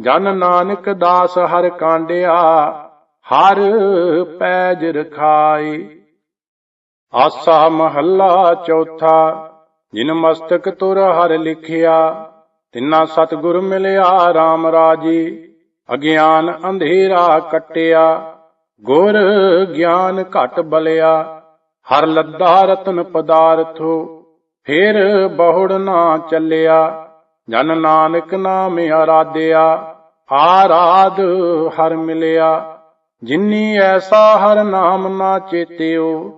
ਜਨ ਨਾਨਕ ਦਾਸ ਹਰ ਕਾਂਡਿਆ, ਹਰ ਪੈਜ ਰਖਾਈ। ਆਸਾ ਮਹੱਲਾ ਚੌਥਾ, ਜਿਨ ਮਸਤਕ ਤੁਰ ਹਰ ਲਿਖਿਆ, ਤਿੰਨਾ ਸਤਿਗੁਰ ਮਿਲਿਆ RAM ਰਾਜੀ। ਅਗਿਆਨ ਅੰਧੇਰਾ ਕਟਿਆ, ਗੁਰ ਗਿਆਨ ਘਟ ਬਲਿਆ। ਹਰ ਲੱਦਾ ਰਤਨ ਪਦਾਰਥੋ, ਫੇਰ ਬਹੁੜ ਨਾ ਚੱਲਿਆ। ਜਨ ਨਾਨਕ ਨਾਮ ਆਰਾਧਿਆ, ਆਰਾਧ ਹਰ ਮਿਲਿਆ। ਜਿਨੀ ਐਸਾ ਹਰ ਨਾਮ ਨਾ ਚੇਤਿਓ,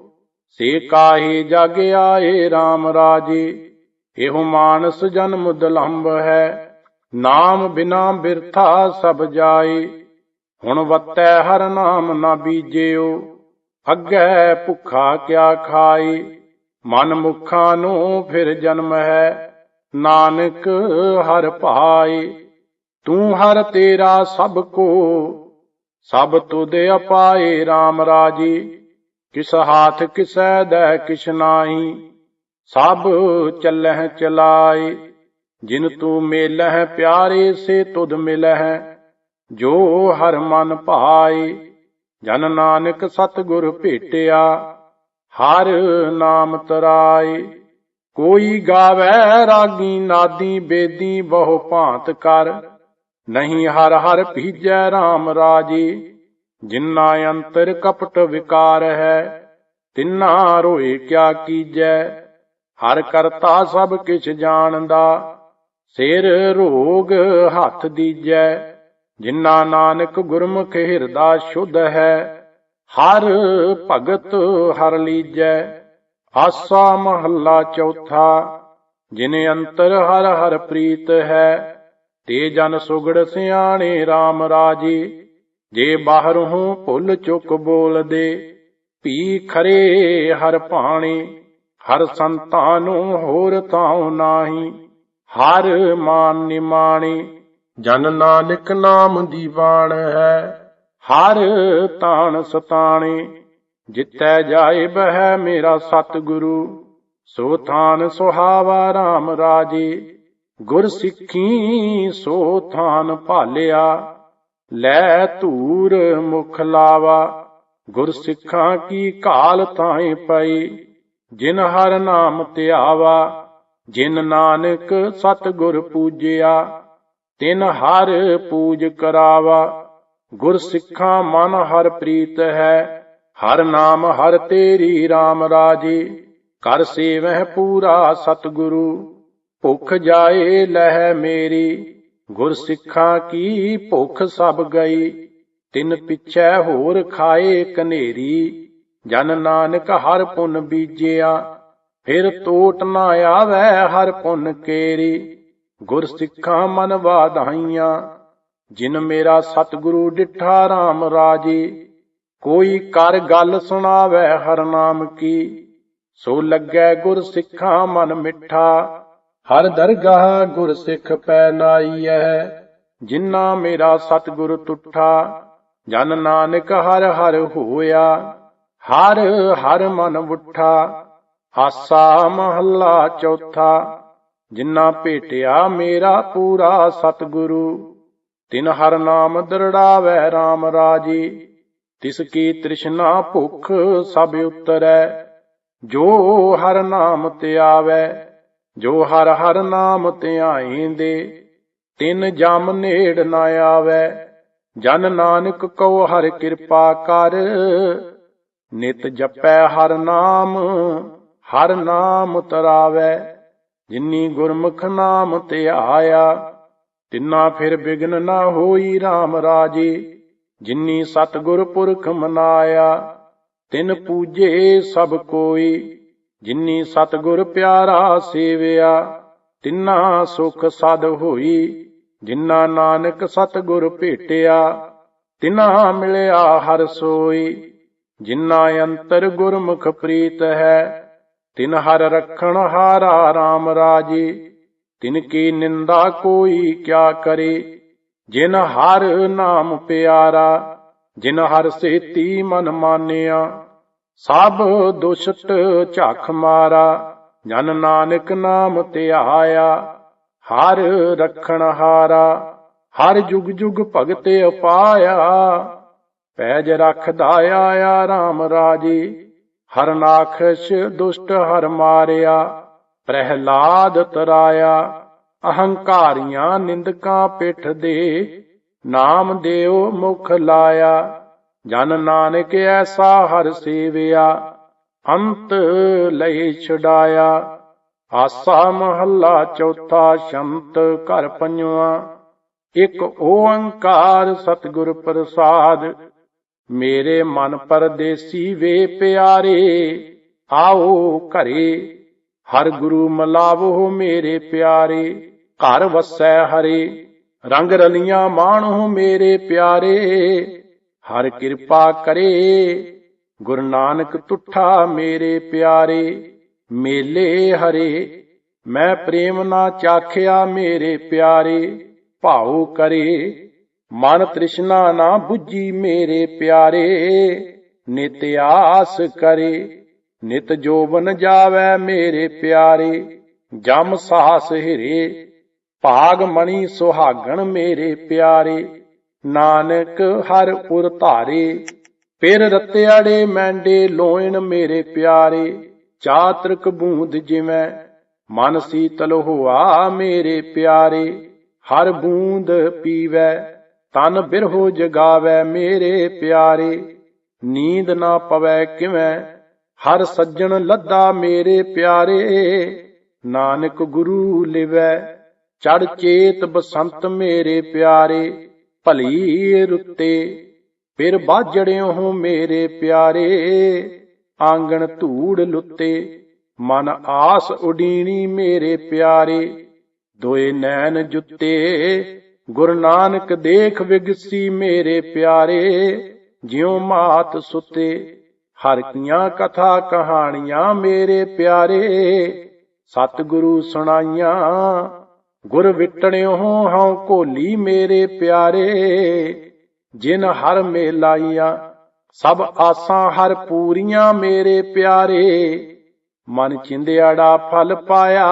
ਸੇ ਕਾਹੀ ਜਗ ਆਏ RAM ਰਾਜੇ। ਇਹੋ ਮਾਨਸ ਜਨਮ ਦੁਲੰਭ ਹੈ, ਨਾਮ ਬਿਨਾ ਬਿਰਥਾ ਸਭ ਜਾਏ। ਹੁਣ ਵਤੈ ਹਰ ਨਾਮ ਨਾ ਬੀਜਿਓ, ਅੱਗੇ ਭੁੱਖਾ ਕਿਆ ਖਾਏ। ਮਨ ਮੁਖਾਂ ਨੂੰ ਫਿਰ ਜਨਮ ਹੈ ਨਾਨਕ ਹਰ ਭਾਏ, ਤੂੰ ਹਰ ਤੇਰਾ ਸਭ ਕੋ। ਸਭ ਤੁਧ ਅਪਾਏ RAM ਰਾਜੀ, ਕਿਸ ਹਾਥ ਕਿਸੈ ਦੈ ਕਿਛ ਨਾਹੀ। ਸਭ ਚੱਲਹਿ ਚਲਾਏ, ਜਿਨ ਤੂੰ ਮੇਲਹਿ ਪਿਆਰੇ, ਸੇ ਤੁਧ ਮਿਲਹਿ। ਜੋ ਹਰ ਮਨ ਭਾਏ, ਜਨ ਨਾਨਕ ਸਤਿਗੁਰ ਭੇਟਿਆ, ਹਰ ਨਾਮ ਤਰਾਏ। ਕੋਈ ਗਾਵੇ ਰਾਗੀ ਨਾਦੀ ਬੇਦੀ ਬਹੁ ਭਾਂਤ ਕਰ। ਨਹੀਂ ਹਰ ਹਰ ਭੀਜੈ RAM ਰਾਜੀ, ਜਿਨਾ ਅੰਤਰ ਕਪਟ ਵਿਕਾਰ ਹੈ, ਤਿੰਨਾ ਰੋਏ ਕਿਆ ਕੀਜੈ। ਹਰ ਕਰਤਾ ਸਭ ਕਿਛ ਜਾਣਦਾ, ਸਿਰ ਰੋਗ ਹੱਥ ਦੀਜੈ। ਜਿਨਾ ਨਾਨਕ ਗੁਰਮੁਖ ਹਿਰਦਾ ਸ਼ੁੱਧ ਹੈ, ਹਰ ਭਗਤ ਹਰ ਲੀਜੈ। ਆਸਾ ਮਹੱਲਾ ਚੌਥਾ, ਜਿਨੇ ਅੰਤਰ ਹਰ ਹਰ ਪ੍ਰੀਤ ਹੈ, ਤੇ ਜਨ ਸੁਗੜ ਸਿਆਣੇ RAM ਰਾਜੀ, ਜੇ ਬਾਹਰੋਂ ਭੁੱਲ ਚੁੱਕ ਬੋਲਦੇ ਪੀ ਖਰੇ ਹਰ ਪਾਣੀ ਹਰ ਸੰਤਾਂ ਨੂੰ ਹੋਰ ਤਾਉ ਨਾਹੀ, ਹਰ ਮਾਨ ਨਿਮਾਣੀ, ਜਨ ਨਾਨਕ ਨਾਮ ਦੀਵਾਨ ਹੈ, ਹਰ ਤਾਣ ਸਤਾਣੇ ਜਿੱਤੈ ਜਾਏ ਬਹਿ ਮੇਰਾ ਸਤਿਗੁਰੂ, ਸੋ ਥਾਨ ਸੁਹਾਵਾ RAM ਰਾਜੇ। ਗੁਰ ਸਿੱਖੀ ਸੋ ਥਾਨ ਭਾਲਿਆ, ਲੈ ਧੂਰ ਮੁਖ ਲਾਵਾ। ਗੁਰ ਸਿੱਖਾਂ ਕੀ ਕਾਲ ਤਾਏ ਪਈ ਜਿਨ ਹਰ ਨਾਮ ਧਿਆਵਾ। ਜਿਨ ਨਾਨਕ ਸਤਿਗੁਰ ਪੂਜਿਆ, ਤਿਨ ਹਰ ਪੂਜ ਕਰਾਵਾ। ਗੁਰ ਸਿੱਖਾਂ ਮਨ ਹਰ ਪ੍ਰੀਤ ਹੈ ਹਰ ਨਾਮ ਹਰ ਤੇਰੀ RAM ਰਾਜੇ, ਕਰ ਸੇਵਹਿ ਪੂਰਾ ਸਤਿਗੁਰੂ। ਭੁਖ ਜਾਏ ਲਹਿ ਮੇਰੀ, ਗੁਰ ਸਿੱਖਾਂ ਕੀ ਭੁਖ ਸਭ ਗਈ। ਤਿੰਨ ਪਿਛੈ ਹੋਰ ਖਾਏ ਕਨੇਰੀ, ਜਨ ਨਾਨਕ ਹਰ ਪੁੰਨ ਬੀਜਿਆ। ਫਿਰ ਤੋਟ ਨਾ ਆਵੇ ਹਰ ਪੁੰਨ ਕੇਰੀ, ਗੁਰ ਸਿੱਖਾਂ ਮਨ ਵਾਧਾਈਆਂ। ਜਿਨ ਮੇਰਾ ਸਤਿਗੁਰੂ ਡਿਠਾ RAM ਰਾਜੇ ਕੋਈ ਕਰ ਗੱਲ ਸੁਣਾਵੇ ਹਰ ਨਾਮ ਕੀ, ਸੋ ਲੱਗੈ ਗੁਰ ਸਿੱਖਾਂ ਮਨ ਮਿੱਠਾ। ਹਰ ਦਰਗਾਹ ਗੁਰ ਸਿੱਖ ਪੈ ਨਾਈਐ, ਜਿਨ੍ਹਾਂ ਮੇਰਾ ਸਤਿਗੁਰ ਤੁਠਾ ਜਨ ਨਾਨਕ ਹਰ ਹਰ ਹੋਇਆ, ਹਰ ਹਰ ਮਨ ਉਠਾ। ਆਸਾ ਮਹੱਲਾ ਚੌਥਾ, ਜਿਨ੍ਹਾਂ ਭੇਟਿਆ ਮੇਰਾ ਪੂਰਾ ਸਤਿਗੁਰੂ। ਤਿਨ ਹਰ ਨਾਮ ਦਰੜਾਵੇ RAM ਰਾਜੀ ਤਿਸ ਕੀ ਤ੍ਰਿਸ਼ਨਾ ਭੁਖ ਸਭ ਉਤਰੈ, ਜੋ ਹਰ ਨਾਮ ਧਿਆਵੈ ਜੋ ਹਰ ਹਰ ਨਾਮ ਧਿਆਈਂਦੇ ਤਿਨ ਜਮ ਨੇੜ ਨਾ ਆਵੈ, ਜਨ ਨਾਨਕ ਕਉ ਹਰ ਕਿਰਪਾ ਕਰ, ਨਿਤ ਜਪੈ ਹਰ ਨਾਮ ਹਰ ਨਾਮ ਤਰਾਵੈ, ਜਿਨੀ ਗੁਰਮੁਖ ਨਾਮ ਧਿਆਇਆ ਤਿੰਨਾ ਫਿਰ ਬਿਗਨ ਨਾ ਹੋਈ RAM ਰਾਜੇ ਜਿਨੀ ਸਤਗੁਰ ਪੁਰਖ ਮਨਾਇਆ, ਤਿਨ ਪੂਜੇ ਸਭ ਕੋਈ। ਜਿਨੀ ਸਤਗੁਰ ਪਿਆਰਾ ਸੇਵਿਆ, ਤਿੰਨਾ ਸੁਖ ਸਦ ਹੋਈ। ਜਿਨਾ ਨਾਨਕ ਸਤਗੁਰ ਭੇਟਿਆ, ਤਿਨਾ ਮਿਲਿਆ ਹਰ ਸੋਈ। ਜਿਨਾ ਅੰਤਰ ਗੁਰਮੁਖ ਪ੍ਰੀਤ ਹੈ, ਤਿਨ ਹਰ ਰਖਣ ਹਾਰਾ RAM ਰਾਜੇ। ਤਿਨ ਕੀ ਨਿੰਦਾ ਕੋਈ ਕਿਆ ਕਰੇ। ਜਿਨ ਹਰ ਨਾਮ ਪਿਆਰਾ, ਜਿਨ ਹਰ ਸੇਤੀ ਮਨ ਮਾਨਿਆ, ਸਭ ਦੁਸ਼ਟ ਝਖ ਮਾਰਾ, ਜਨ ਨਾਨਕ ਨਾਮ ਧਿਆਇਆ, ਹਰ ਰਖਣ ਹਾਰਾ, ਹਰ ਜੁਗ ਜੁਗ ਭਗਤ ਅਪਾਇਆ, ਪੈਜ ਰਖਦਾ ਆਇਆ RAM ਰਾਜੇ, ਹਰ ਨਾਖਸ਼ ਦੁਸ਼ਟ ਹਰ ਮਾਰਿਆ, ਪ੍ਰਹਿਲਾਦ ਤਰਾਇਆ ਅਹੰਕਾਰੀਆਂ ਨਿੰਦਕਾਂ ਪਿੱਠ ਦੇ, ਨਾਮ ਦੇਉ ਮੁਖ ਲਾਇਆ। ਜਨ ਨਾਨਕ ਐਸਾ ਹਰ ਸੇਵਿਆ, ਅੰਤ ਲਈ ਛਡਾਇਆ। ਆਸਾ ਮਹੱਲਾ ਚੌਥਾ ਸ਼ੰਤ ਘਰ ਪੰਜਵਾ, ਇੱਕ ਓੰਕਾਰ ਸਤਿਗੁਰ ਪ੍ਰਸਾਦ। ਮੇਰੇ ਮਨ ਪਰਦੇਸੀ ਵੇ ਪਿਆਰੇ, ਆਓ ਘਰੇ, ਹਰ ਗੁਰੂ ਮਲਾਵੋ ਮੇਰੇ ਪਿਆਰੇ। ਘਰ ਵਸੈ ਹਰੇ, ਰੰਗ ਰਲੀਆਂ ਮਾਣੋ ਮੇਰੇ ਪਿਆਰੇ। ਹਰ ਕਿਰਪਾ ਕਰੇ, ਗੁਰੂ ਨਾਨਕ ਤੁਠਾ ਮੇਰੇ ਪਿਆਰੇ। ਮੇਲੇ ਹਰੇ, ਮੈਂ ਪ੍ਰੇਮ ਨਾ ਚਾਖਿਆ ਮੇਰੇ ਪਿਆਰੇ। ਭਾਉ ਕਰੇ, ਮਨ ਤ੍ਰਿਸ਼ਨਾ ਨਾ 부ਜੀ ਮੇਰੇ ਪਿਆਰੇ। ਨਿਤ ਆਸ ਕਰੇ, ਨਿਤ ਜੋਬਨ ਜਾਵੇ ਮੇਰੇ ਪਿਆਰੇ। ਜਮ ਸਾਹਸ ਹਿਰੇ ਭਾਗ ਮਣੀ ਸੁਹਾਗਣ ਮੇਰੇ ਪਿਆਰੇ, ਨਾਨਕ ਹਰ ਉਰ ਧਾਰੇ। ਪਿਰ ਰਤਿਆੜੇ ਮੈਂਡੇ ਲੋਇਣ ਮੇਰੇ ਪਿਆਰੇ, ਚਾਤ੍ਰਿਕ ਬੂੰਦ ਜਿਵੇਂ ਮਨ ਸੀਤਲ ਹੋਆ ਮੇਰੇ ਪਿਆਰੇ। ਹਰ ਬੂੰਦ ਪੀਵੈ, ਤਨ ਬਿਰਹੋ ਜਗਾਵੈ ਮੇਰੇ ਪਿਆਰੇ। ਨੀਂਦ ਨਾ ਪਵੈ ਕਿਵੇਂ, ਹਰ ਸੱਜਣ ਲੱਦਾ ਮੇਰੇ ਪਿਆਰੇ। ਨਾਨਕ ਗੁਰੂ ਲਿਵੈ ਚੜ ਚੇਤ ਬਸੰਤ ਮੇਰੇ ਪਿਆਰੇ, ਭਲੀ ਰੁੱਤੇ। ਫਿਰ ਬਾਜੜਿਓ ਮੇਰੇ ਪਿਆਰੇ, ਆਂਗਣ ਧੂੜ ਲੁੱਤੇ। ਮਨ ਆਸ ਉਡੀਣੀ ਮੇਰੇ ਪਿਆਰੇ, ਦੋਏ ਨੈਣ ਜੁੱਤੇ। ਗੁਰੂ ਨਾਨਕ ਦੇਖ ਵਿਗਸੀ ਮੇਰੇ ਪਿਆਰੇ, ਜਿਉ ਮਾਤ ਸੁਤੇ। ਹਰ ਕੀਆਂ ਕਥਾ ਕਹਾਣੀਆਂ ਮੇਰੇ ਪਿਆਰੇ, ਸਤਿਗੁਰੂ ਸੁਣਾਈਆਂ। ਗੁਰ ਵਿਟਣਿਓ ਹਉ ਕੋਲੀ ਮੇਰੇ ਪਿਆਰੇ, ਜਿਨ ਹਰ ਮੇਲਾਈਆਂ, ਸਭ ਆਸਾਂ ਹਰ ਪੂਰੀਆਂ ਮੇਰੇ ਪਿਆਰੇ। ਮਨ ਚਿੰਦਿਆੜਾ ਫਲ ਪਾਇਆ,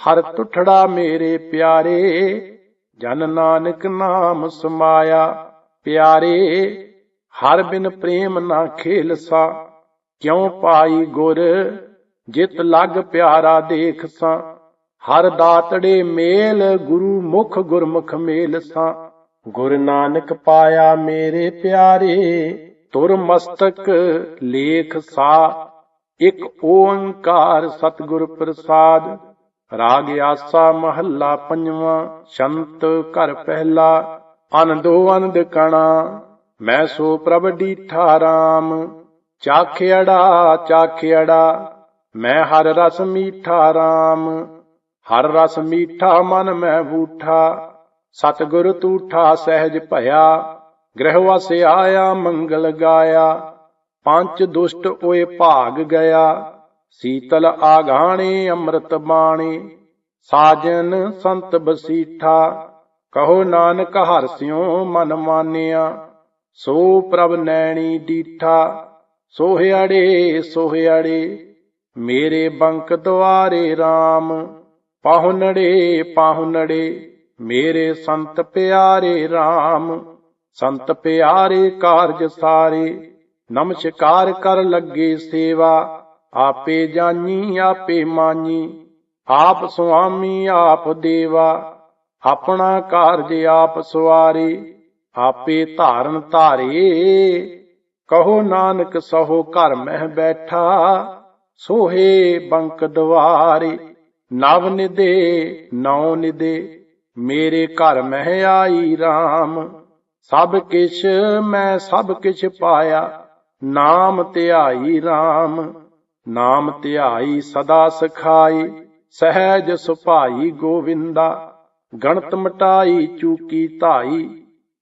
ਹਰ ਤੁਠੜਾ ਮੇਰੇ ਪਿਆਰੇ। ਜਨ ਨਾਨਕ ਨਾਮ ਸਮਾਇਆ, ਪਿਆਰੇ, ਹਰ ਬਿਨ ਪ੍ਰੇਮ ਨਾ ਖੇਲਸਾ। ਕਿਉ ਪਾਈ ਗੁਰ, ਜਿਤ ਲਗ ਪਿਆਰਾ ਦੇਖ ਸਾਂ ਹਰ ਦਾਤੜੇ ਮੇਲ, ਗੁਰੂ ਮੁਖ ਗੁਰਮੁਖ ਮੇਲ ਸਾਂ। ਗੁਰ ਨਾਨਕ ਪਾਇਆ ਮੇਰੇ ਪਿਆਰੇ, ਤੁਰ ਮਸਤਕ ਲੇਖ ਸਾ। ਇੱਕ ਓੰਕਾਰ ਸਤਿਗੁਰ ਪ੍ਰਸਾਦ, ਰਾਗ ਆਸਾ ਮਹੱਲਾ ਪੰਜਵਾਂ, ਸ਼ੰਤ ਘਰ ਪਹਿਲਾ ਅਨੰਦੋ ਅਨੰਦ ਕਣਾ। ਮੈਂ ਸੋ ਪ੍ਰਭ ਡੀਠਾ ਰਾਮ ਚਾਖਿਆੜਾ ਚਾਖਿਆੜਾ ਮੈਂ ਹਰ ਰਸ ਮੀਠਾ ਰਾਮ। ਹਰ ਰਸ ਮੀਠਾ ਮਨ ਮੈਂ ਬੂਠਾ, ਸਤਿਗੁਰ ਤੂਠਾ ਸਹਿਜ ਭਇਆ, ਗ੍ਰਹਿ ਵਸ ਆਇਆ ਮੰਗਲ ਗਾਇਆ, ਪੰਜ ਦੁਸ਼ਟ ਓਏ ਭਾਗ ਗਿਆ, ਸੀਤਲ ਆਗਾਣੇ ਅੰਮ੍ਰਿਤ ਬਾਣੀ, ਸਾਜਨ ਸੰਤ ਬਸੀਠਾ, ਕਹੋ ਨਾਨਕ ਹਰਸਿਓ ਮਨ ਮਾਨਿਆ, ਸੋ ਪ੍ਰਭ ਨੈਣੀ ਡੀਠਾ ਸੋਹਿਆੜੇ ਸੋਹਿਆੜੇ ਮੇਰੇ ਬੰਕ ਦੁਆਰੇ RAM ਪਾਹੁਨੜੇ ਪਾਹੁਨੜੇ ਮੇਰੇ ਸੰਤ ਪਿਆਰੇ RAM ਸੰਤ ਪਿਆਰੇ ਕਾਰਜ ਸਾਰੇ, ਨਮਸਕਾਰ ਕਰ ਲੱਗੇ ਸੇਵਾ। ਆਪੇ ਜਾਨੀ ਆਪੇ ਮਾਨੀ ਆਪ ਸੁਆਮੀ, ਆਪ ਦੇਵਾ। ਆਪਣਾ ਕਾਰਜ ਆਪ ਸਵਾਰੇ, ਆਪੇ ਧਾਰਨ ਧਾਰੇ। ਕਹੋ ਨਾਨਕ ਸਹੋ ਘਰ ਮਹਿ ਬੈਠਾ, ਸੋਹੇ ਬੰਕ ਦਵਾਰੇ। ਨਵ ਨਿਦੇ ਨੌ ਨਿਦੇ ਮੇਰੇ ਘਰ ਮਹਿ ਆਈ RAM ਸਭ ਕਿਛ ਮੈਂ ਸਭ ਕਿਛ ਪਾਇਆ, ਨਾਮ ਧਿਆਈ RAM ਨਾਮ ਧਿਆਈ ਸਦਾ ਸਖਾਈ, ਸਹਿਜ ਸੁਭਾਈ ਗੋਵਿੰਦਾ। ਗਣਤ ਮਟਾਈ, ਚੂਕੀ ਧਾਈ,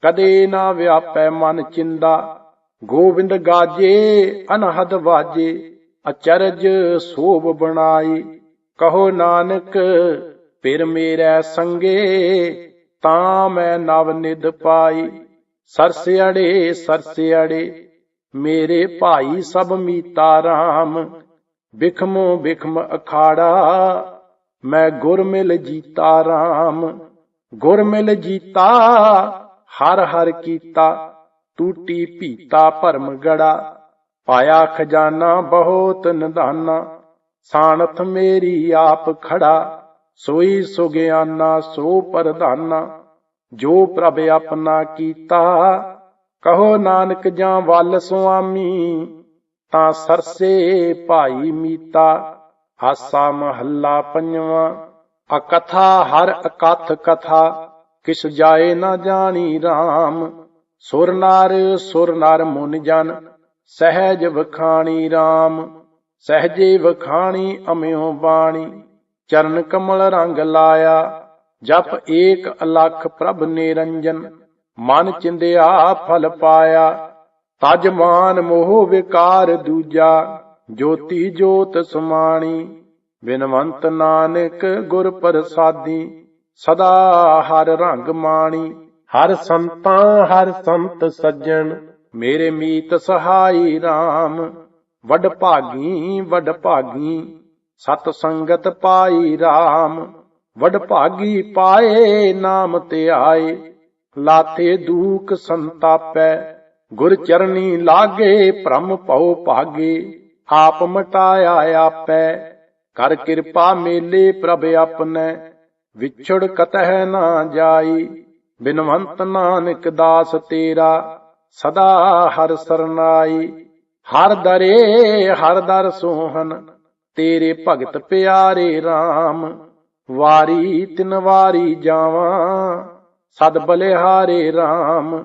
ਕਦੇ ਨਾ ਵਿਆਪੈ ਮਨ ਚਿੰਦਾ। ਗੋਵਿੰਦ ਗਾਜੇ, ਅਨਹਦ ਵਾਜੇ, ਅਚਰਜ ਸੋਭ ਬਣਾਈ। ਕਹੋ ਨਾਨਕ, ਫਿਰ ਮੇਰੈ ਸੰਗੇ, ਤਾਂ ਮੈਂ ਨਵ ਨਿਦ ਪਾਈ। ਸਰਸਿਆੜੇ ਸਰਸਿਆੜੇ ਮੇਰੇ ਭਾਈ ਸਭ ਮੀਤਾ RAM ਬਿਖਮੋ ਬਿਖਮ ਅਖਾੜਾ, ਮੈਂ ਗੁਰ ਮਿਲ ਜੀਤਾ RAM ਗੁਰ ਮਿਲ ਜੀਤਾ, ਹਰ ਹਰ ਕੀਤਾ, ਟੂਟੀ ਭੀਤਾ ਭਰਮ ਗੜਾ। ਪਾਇਆ ਖਜ਼ਾਨਾ ਬਹੁਤ ਨਿਧਾਨਾ ਸਾਨਥ ਮੇਰੀ ਆਪ ਖੜਾ, ਸੋਈ ਸੁਗਿਆਨਾ ਸੋ ਪਰਧਾਨਾ, ਜੋ ਪ੍ਰਭ ਆਪਣਾ ਕੀਤਾ, ਕਹੋ ਨਾਨਕ ਜਾਂ ਵੱਲ ਸੁਆਮੀ, ਤਾਂ ਸਰਸੇ ਭਾਈ ਮੀਤਾ ਆਸਾ ਮਹੱਲਾ ਪੰਜਵਾਂ, ਅਕਥਾ ਹਰ ਅਕਥ ਕਥਾ, ਕਿਸ ਜਾਏ ਨਾ ਜਾਣੀ RAM ਸੁਰ ਨਰ ਸੁਰ ਨਰ ਮੁਨ ਜਨ, ਸਹਿਜ ਵਖਾਣੀ RAM ਸਹਜੇ ਵਖਾਣੀ, ਅਮਿਓ ਬਾਣੀ, ਚਰਨ ਕਮਲ ਰੰਗ ਲਾਇਆ, ਜਪ ਏਕ ਅਲਖ ਪ੍ਰਭ ਨਿਰੰਜਨ, ਮਨ ਚਿੰਦਿਆ ਫਲ ਪਾਇਆ, ਤਜ ਮਾਨ ਮੋਹ ਵਿਕਾਰ ਦੂਜਾ, ਜੋਤੀ ਜੋਤ ਸਮਾਣੀ, ਬਿਨਵੰਤ ਨਾਨਕ ਗੁਰ ਪ੍ਰਸਾਦੀ, ਸਦਾ ਹਰ ਰੰਗ ਮਾਣੀ, ਹਰ ਸੰਤਾਂ, ਹਰ ਸੰਤ ਸੱਜਣ, ਮੇਰੇ ਮੀਤ ਸਹਾਈ RAM ਵਡ ਭਾਗੀ ਵਡ ਭਾਗੀ, ਸਤ ਸੰਗਤ ਪਾਈ RAM ਵਡ ਭਾਗੀ ਪਾਏ ਨਾਮ ਤੇ ਆਏ, ਲਾਤੇ ਦੂਖ ਸੰਤਾਪੈ, ਗੁਰ ਚਰਨੀ ਲਾਗੇ, ਭ੍ਰਮ ਭਉ ਭਾਗੇ, ਆਪ ਮਟਾਇਆ ਆਪੈ, ਕਰ ਕਿਰਪਾ ਮੇਲੇ ਪ੍ਰਭ ਆਪਨੈ ਵਿਛੜ ਕਤਹਿ ਨਾ ਜਾਈ, ਬਿਨਵੰਤ ਨਾਨਕ ਦਾਸ ਤੇਰਾ, ਸਦਾ ਹਰ ਸਰਨਾਈ। ਹਰ ਦਰੇ ਹਰ ਦਰ ਸੋਹਨ ਤੇਰੇ ਭਗਤ ਪਿਆਰੇ RAM ਵਾਰੀ ਤਿਨ ਵਾਰੀ ਜਾਵਾਂ, ਸਦ ਬਲਿਹਾਰੇ RAM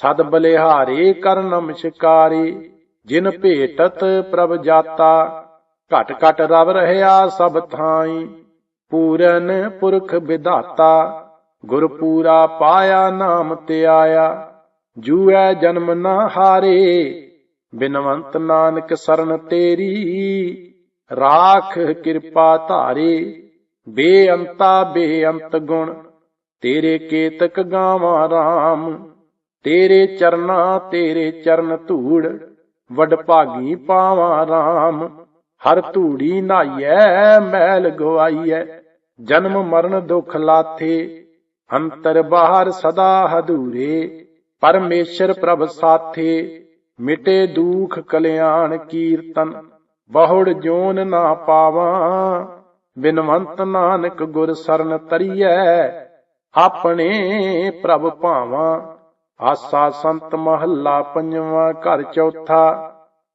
ਸਦ ਬਲਿਹਾਰੇ ਕਰ ਨਮਸਕਾਰੀ ਜਿਨ ਭੇਟਤ ਪ੍ਰਭ ਜਾਤਾ, ਘਟ ਘਟ ਰਵ ਰਹਿਆ ਸਭ ਥਾਈ, ਪੂਰਨ ਪੁਰਖ ਵਿਧਾਤਾ ਗੁਰ ਪੂਰਾ ਪਾਇਆ ਨਾਮ ਤੇ ਆਇਆ, ਜੂਐ ਜਨਮ ਨਾ ਹਾਰੇ ਬਿਨਵੰਤ ਨਾਨਕ ਸਰਨ ਤੇਰੀ, ਰਾਖ ਕਿਰਪਾ ਧਾਰੇ, ਬੇਅੰਤਾ ਬੇਅੰਤ ਗੁਣ, ਤੇਰੇ ਕੇਤਕ ਗਾਵਾਂ RAM ਤੇਰੇ ਚਰਨਾ ਤੇਰੇ ਚਰਨ ਧੂੜ, ਵਡ ਭਾਗੀ ਪਾਵਾਂ RAM ਹਰ ਧੂੜੀ ਨਾਈਐ, ਮੈਲ ਗਵਾਈਐ, ਜਨਮ ਮਰਨ ਦੁਖ ਲਾਥੇ, ਅੰਤਰ ਬਾਹਰ ਸਦਾ ਹਦੂਰੇ ਪਰਮੇਸ਼ਰ ਪ੍ਰਭ ਸਾਥੇ ਮਿਟੇ ਦੁਖ ਕਲਿਆਣ ਕੀਰਤਨ, ਬਹੁੜ ਜੋਨ ਨਾ ਪਾਵਾਂ। ਬਿਨਵੰਤ ਨਾਨਕ ਗੁਰ ਸਰਨ ਤਰੀਐ, ਆਪਣੇ ਪ੍ਰਭ ਭਾਵਾਂ। ਆਸਾ ਸੰਤ ਮਹੱਲਾ ਪੰਜਵਾਂ ਘਰ ਚੌਥਾ,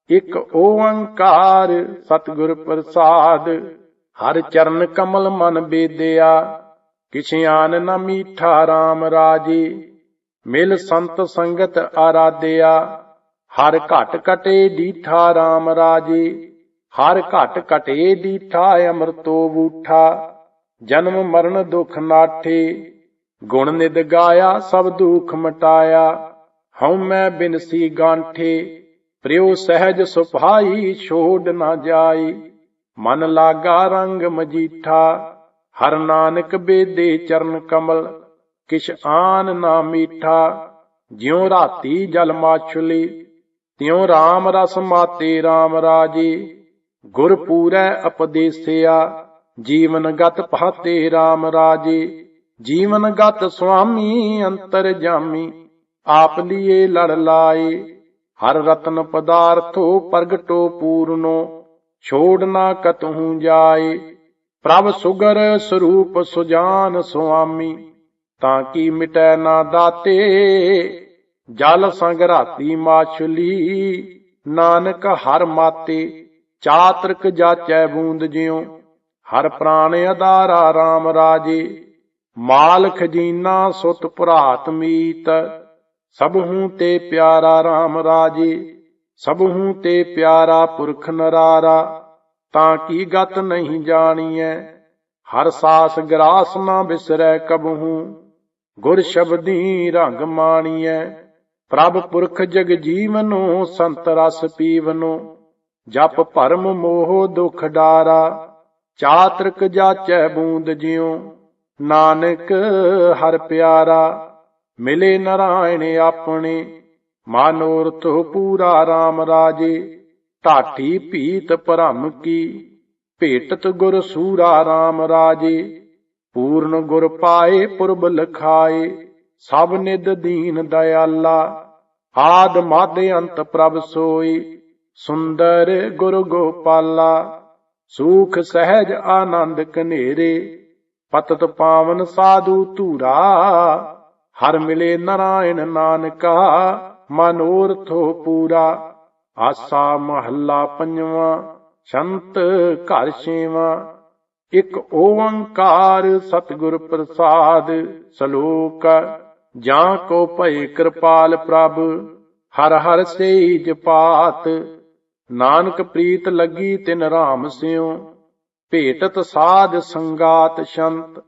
ਇਕ ਓੰਕਾਰ ਸਤਿਗੁਰ ਪ੍ਰਸਾਦ। ਹਰ ਚਰਨ ਕਮਲ ਮਨ ਬੇਦਿਆ ਕਿਛ ਆਨ ਨ ਮੀਠਾ RAM ਰਾਜੇ। ਮਿਲ ਸੰਤ ਸੰਗਤ ਆਰਾਧਿਆ ਹਰ ਘਟ ਕਟੇ ਡੀਠਾ RAM ਰਾਜੇ, ਹਰ ਘਟ ਕਟੇ ਡੀਠਾ ਅੰਮ੍ਰਿਤੋ ਬੂਠਾ, ਜਨਮ ਮਰਨ ਦੁਖ ਨਾਠੇ, ਗੁਣ ਨਿਦ ਗਾਇਆ ਸਭ ਦੁਖ ਮਟਾਇਆ, ਹਉ ਮੈਂ ਬਿਨਸੀ ਗਾਂਠੇ, ਪ੍ਰਿਉ ਸਹਿਜ ਸੁਭਾਈ ਛੋੜ ਨਾ ਜਾਈ ਮਨ ਲਾਗਾ ਰੰਗ ਮਜੀਠਾ, ਹਰ ਨਾਨਕ ਬੇਦੇ ਚਰਨ ਕਮਲ, ਕਿਛ ਆਨ ਨਾ ਮੀਠਾ, ਜਿਉ ਰਾਤੀ ਜਲ ਮਾਛੁਲੀ ਤਿਉ RAM ਰਸ ਮਾਤੇ RAM ਰਾਜੇ, ਗੁਰ ਪੂਰੈ ਉਪਦੇਸਿਆ ਜੀਵਨ ਗਤ ਪਹਾਤੇ RAM ਰਾਜੇ, ਜੀਵਨ ਗਤ ਸੁਆਮੀ ਅੰਤਰ ਜਾਮੀ, ਆਪ ਲੀਏ ਲੜ ਲਾਏ, ਹਰ ਰਤਨ ਪਦਾਰਥੋ ਪ੍ਰਗਟੋ ਪੂਰਨੋ, ਛੋੜ ਨਾ ਕਤਹੂ ਜਾਏ, ਪ੍ਰਭ ਸੁਗਰ ਸਰੂਪ ਸੁਜਾਨ ਸੁਆਮੀ, ਤਾਂ ਕੀ ਮਿਟੈ ਨਾ ਦਾਤੇ ਜਲ ਸੰਗਰਾਤੀ ਮਾਛਲੀ ਨਾਨਕ ਹਰ ਮਾਤੇ, ਚਾਤ੍ਰਿਕ ਜਾਚੈ ਬੂੰਦ ਜਿਉ। ਹਰ ਪ੍ਰਾਨ ਅਧਾਰਾ RAM ਰਾਜੇ। ਮਾਲ ਖਜੀਨਾ ਸੁਤ ਭਰਾਤ ਮੀਤ। ਸਭਹੂ ਤੇ ਪਿਆਰਾ RAM ਰਾਜੇ। ਸਭਹੂ ਤੇ ਪਿਆਰਾ ਪੁਰਖ ਨਰਾਰਾ। ਤਾਂ ਕੀ ਗਤ ਨਹੀਂ ਜਾਣੀਐ। ਹਰ ਸਾਸ ਗਰਾਸ ਨਾ ਬਿਸਰੈ ਕਬਹੂ। ਗੁਰ ਸ਼ਬਦੀ ਰੰਗ ਮਾਣੀਐ। ਪ੍ਰਭ ਪੁਰਖ ਜਗ ਜੀਵਨੋ, ਸੰਤ ਰਸ ਪੀਵਨੋ, ਜਪ ਭਰਮ ਮੋਹ ਦੁਖ ਡਾਰਾ, ਚਾਤ੍ਰਿਕ ਜਾਚੈ ਬੂੰਦ ਜਿਉ, ਨਾਨਕ ਹਰ ਪਿਆਰਾ, ਮਿਲੇ ਨਰਾਇਣ ਆਪਣੇ, ਮਾਨੋਰਥ ਪੂਰਾ RAM ਰਾਜੇ, ਢਾਠੀ ਭੀਤ ਭਰਮ ਕੀ, ਭੇਟਤ ਗੁਰ ਸੂਰਾ RAM ਰਾਜੇ, ਪੂਰਨ ਗੁਰ ਪਾਏ ਪੁਰਬ ਲਖਾਏ ਸਭ ਨਿਦ ਦੀਨ ਦਇਆਲਾ, ਆਦ ਮਦ ਅੰਤ ਪ੍ਰਭ ਸੋਈ, ਸੁੰਦਰ ਗੁਰ ਗੋਪਾਲਾ, ਸੂਖ ਸਹਿਜ ਆਨੰਦ ਕਨੇਰੇ ਪਤਤ ਪਾਵਨ ਸਾਧੂ ਧੂਰਾ, ਹਰ ਮਿਲੇ ਨਰਾਇਣ ਨਾਨਕਾ, ਮਨੋਰਥੋ ਪੂਰਾ, ਆਸਾ ਮਹੱਲਾ ਪੰਜਵਾਂ, ਸ਼ੰਤ ਘਰ ਛੇਵਾਂ, ਇੱਕ ਓੰਕਾਰ ਸਤਿਗੁਰ ਪ੍ਰਸਾਦ, ਸ਼ਲੋਕ ਜਾਂ ਕੋ ਭਏ ਕਿਰਪਾਲ ਪ੍ਰਭ, ਹਰ ਹਰ ਸੇਜ ਜਪਾਤ ਨਾਨਕ ਪ੍ਰੀਤ ਲੱਗੀ ਤਿਨ ਰਾਮ ਸਿਉ, ਭੇਟਤ ਸਾਧ ਸੰਗਾਤ ਸ਼ੰਤ।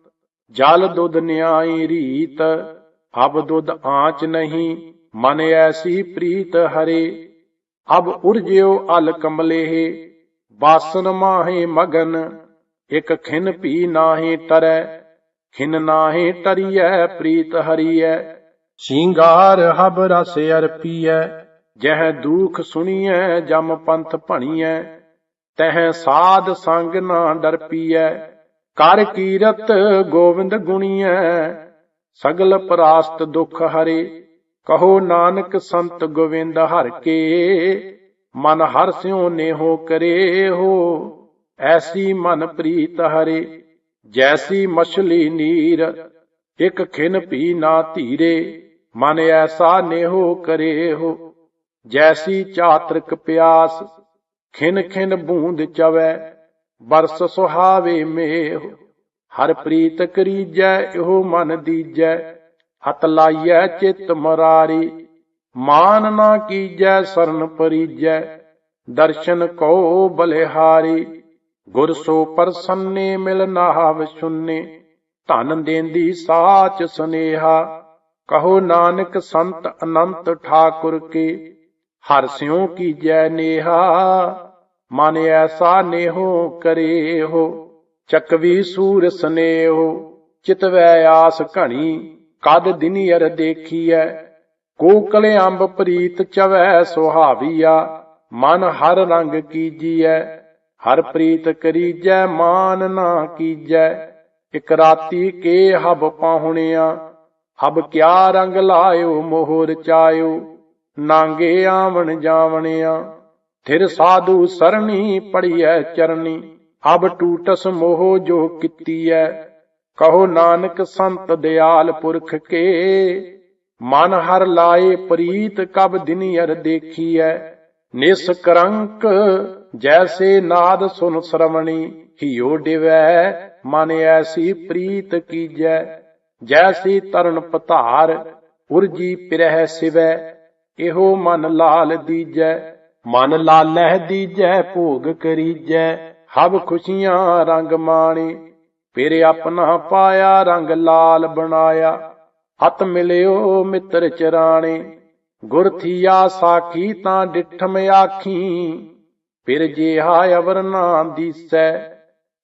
ਜਲ ਦੁਧ ਨਿਆਈ ਰੀਤ, ਅਬ ਦੁਧ ਆਂਚ ਨਹੀਂ, ਮਨ ਐਸੀ ਪ੍ਰੀਤ ਹਰੇ। ਅਬ ਉਰਜਿਓ ਅਲ ਕਮਲੇਹ, ਬਾਸਨ ਮਾਹੇ ਮਗਨ, ਇਕ ਖਿਨ ਪੀ ਨਾਹੀ ਤਰੈ ਖਿਨ ਨਾਹੀ ਟਰੀਐ ਪ੍ਰੀਤ ਹਰੀਐ। ਸ਼ਿੰਗਾਰ ਹਬ ਰਸ ਅਰਪੀਐ, ਜਹ ਦੁਖ ਸੁਣੀਐ, ਜਮ ਪੰਥ ਭਣੀਐ। ਤਹ ਸਾਧ ਸੰਗ ਨਾ ਡਰਪੀਐ, ਕਰ ਕੀਰਤ ਗੋਵਿੰਦ ਗੁਣੀਐ। ਸਗਲ ਪਰਾਸਤ ਦੁਖ ਹਰੇ, ਕਹੋ ਨਾਨਕ ਸੰਤ ਗੋਵਿੰਦ ਹਰ ਕੇ। ਮਨ ਹਰ ਸਿਉ ਨੇਹੋ ਕਰੇ ਹੋ ਐਸੀ ਮਨ ਪ੍ਰੀਤ ਹਰੇ। ਜੈਸੀ ਮਛਲੀ ਨੀਰ, ਇਕ ਖਿਨ ਪੀ ਨਾ ਧੀਰੇ, ਮਨ ਐਸਾ ਨੇਹੋ ਕਰੇ ਹੋ ਜੈਸੀ ਚਾਤਰਕ ਪਿਆਸ, ਖਿਨ ਖਿਨ ਬੂੰਦ ਚਵੈ, ਬਰਸ ਸੁਹਾਵੇ ਮੇਹ। ਹਰ ਪ੍ਰੀਤ ਕਰੀਜੈ, ਇਹੋ ਮਨ ਦੀਜੈ ਹਤ ਲਾਈਐ ਚਿਤ ਮਰਾਰੀ। ਮਾਨ ਨਾ ਕੀਜੈ, ਸਰਨ ਪਰੀਜੈ, ਦਰਸ਼ਨ ਕੋ ਬਲਿਹਾਰੀ। ਗੁਰ ਸੋ ਪਰਸੰਨੇ ਮਿਲ ਨਾਹਵ ਸੁਨੇ, ਧਨ ਦੇਂਦੀ ਸਾਚ ਸੁਨੇਹਾ। ਕਹੋ ਨਾਨਕ ਸੰਤ ਅਨੰਤ ਠਾਕੁਰ ਕੇ, ਹਰ ਸਿਉ ਕੀਜੈ ਨੇਹਾ। ਮਨ ਐਸਾ ਨੇਹੋ ਕਰੇ ਹੋ ਚੱਕਵੀ ਸੂਰ ਸਨੇਹੋ ਚਿਤਵੈ ਆਸ ਘਣੀ, ਕਦ ਦਿਨੀਅਰ ਦੇਖੀਐ। ਕੋਕਲ ਅੰਬ ਪ੍ਰੀਤ ਚਵੈ ਸੁਹਾਵੀਆ, ਮਨ ਹਰ ਰੰਗ ਕੀਜੀਐ। ਹਰ ਪ੍ਰੀਤ ਕਰੀਜੈ, ਮਾਨ ਨਾ ਕੀਜੈ। ਇਕ ਰਾਤੀ ਕੇ ਹਬ ਪਾਹੁਣਿਆ, ਹਬ ਕਿਆ ਰੰਗ ਲਾਇਓ, ਮੋਹਰ ਚਾਇਓ। ਨਾਂਗੇ ਆਵਣ ਜਾਵਣਿਆ, ਥਿਰ ਸਾਧੂ ਸਰਣੀ ਪੜੀਐ ਚਰਨੀ ਹਬ ਟੂਟਸ ਮੋਹ ਜੋ ਕੀਤੀਐ। ਕਹੋ ਨਾਨਕ ਸੰਤ ਦਿਆਲ ਪੁਰਖ ਕੇ, ਮਨ ਹਰ ਲਾਏ ਪ੍ਰੀਤ ਕਬ ਦਿਨੀਅਰ ਦੇਖੀਐ। ਨਿਸ ਕਰੰਕ ਜੈਸੇ ਨਾਦ ਸੁਨ ਸਰਵਣੀ, ਹਿਓ ਡਿਵੈ, ਮਨ ਐਸੀ ਪ੍ਰੀਤ ਕੀਜੈ। ਜੈਸੀ ਤਰਨ ਪਧਾਰ ਉਰਜੀ ਪਿਰਹਿ ਸਿਵੈ, ਇਹੋ ਮਨ ਲਾਲ ਦੀਜੈ। ਮਨ ਲਾਲਹਿ ਦੀਜੈ, ਭੋਗ ਕਰੀਜੈ ਹਬ ਖੁਸ਼ੀਆਂ ਰੰਗ ਮਾਣੇ। ਫਿਰ ਆਪਣਾ ਪਾਇਆ ਰੰਗ ਲਾਲ ਬਣਾਇਆ, ਹੱਥ ਮਿਲਿਓ ਮਿੱਤਰ ਚਰਾਣੇ। ਗੁਰ ਥੀਆ ਸਾਖੀ ਤਾਂ ਡਿਠਮ ਆਖੀ ਫਿਰ ਜਿਹਾ ਅਵਰ ਨਾ ਦੀਸੈ,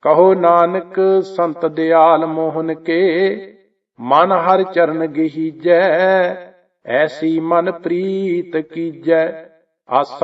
ਕਹੋ ਨਾਨਕ ਸੰਤ ਦਿਆਲ ਮੋਹਨ ਕੇ, ਮਨ ਹਰ ਚਰਨ ਗਹੀਜੈ, ਐਸੀ ਮਨ ਪ੍ਰੀਤ ਕੀਜੈ, ਆਸਾ